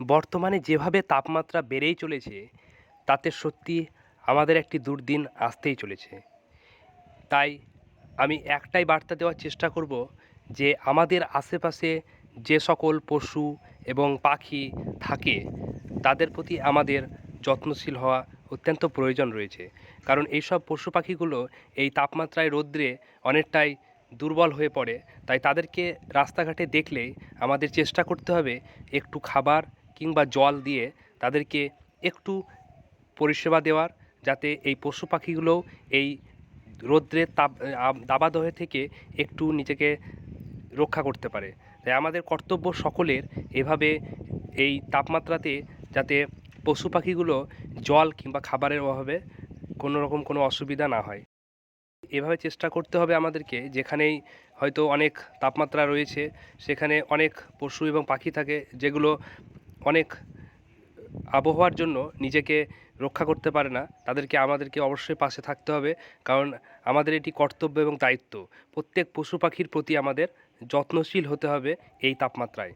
বর্তমানে যেভাবে তাপমাত্রা বেড়েই চলেছে, তাতে সত্যি আমাদের একটি দুর্দিন আসতেই চলেছে। তাই আমি একটাই বার্তা দেওয়ার চেষ্টা করব যে আমাদের আশেপাশে যে সকল পশু এবং পাখি থাকে, তাদের প্রতি আমাদের যত্নশীল হওয়া অত্যন্ত প্রয়োজন রয়েছে। কারণ এইসব পশু পাখিগুলো এই তাপমাত্রায় রৌদ্রে অনেকটাই দুর্বল হয়ে পড়ে। তাই তাদেরকে রাস্তাঘাটে দেখলেই আমাদের চেষ্টা করতে হবে একটু খাবার কিংবা জল দিয়ে তাদেরকে একটু পরিষেবা দেওয়ার, যাতে এই পশু পাখিগুলোও এই রৌদ্রের তাপ দাবাদহে থেকে একটু নিজেকে রক্ষা করতে পারে। তাই আমাদের কর্তব্য সকলের এভাবে এই তাপমাত্রাতে যাতে পশু পাখিগুলো জল কিংবা খাবারের অভাবে কোনো রকম কোনো অসুবিধা না হয়। এভাবে চেষ্টা করতে হবে আমাদেরকে, যেখানেই হয়তো অনেক তাপমাত্রা রয়েছে, সেখানে অনেক পশু এবং পাখি থাকে, যেগুলো অনেক আবহাওয়ার জন্য নিজেকে রক্ষা করতে পারে না। তাদেরকে, আমাদেরকে অবশ্যই পাশে থাকতে হবে। কারণ আমাদের এটি কর্তব্য এবং দায়িত্ব। প্রত্যেক পশু পাখির প্রতি আমাদের যত্নশীল হতে হবে এই তাপমাত্রায়।